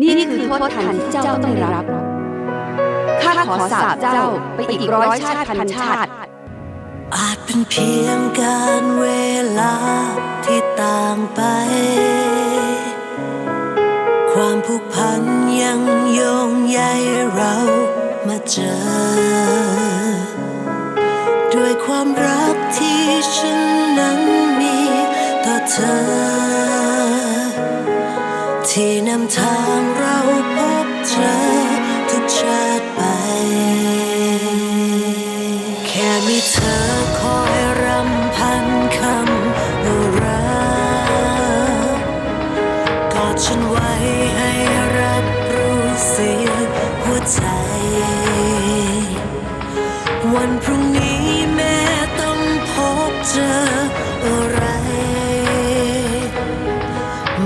นี่คือโทษทันที่เจ้าต้องได้รับ ข้าขอสาบเจ้าไปอีกร้อยชาติพันชาติ อาจเป็นเพียงการเวลาที่ต่างไป ความผูกพันยังโยงใยเรามาเจอ ด้วยความรักที่ฉันนั้นมีต่อเธอ ที่นำทางเราพบเจอทุกชาติไป แค่มีเธอคอยรำพันคำว่ารักกอดฉันไว้ให้รับรู้เสียงหัวใจ วันพรุ่ง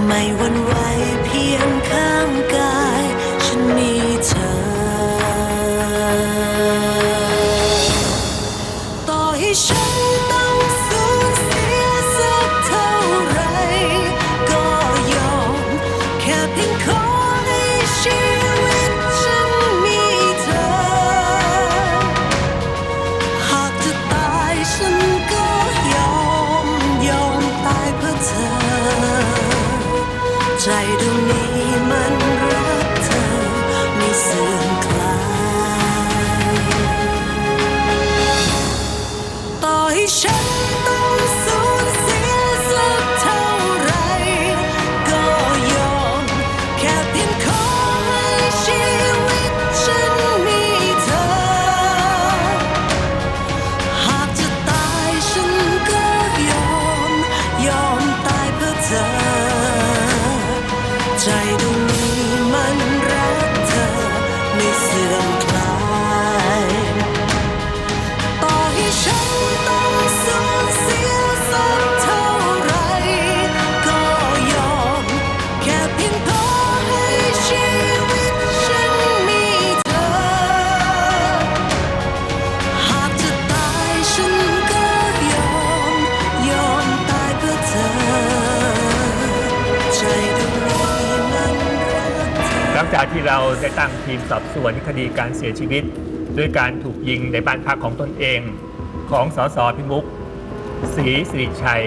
ไม่หวั่นไหวเพียงข้างกาย ฉันมีเธอ ต่อให้ฉัน ใจดวงนี้มันรักเธอไม่เสื่อมคลาย จากที่เราได้ตั้งทีมสอบสวนคดีการเสียชีวิต ด้วยการถูกยิงในบ้านพักของตนเอง ของสสพิมุกศรีสิริชัย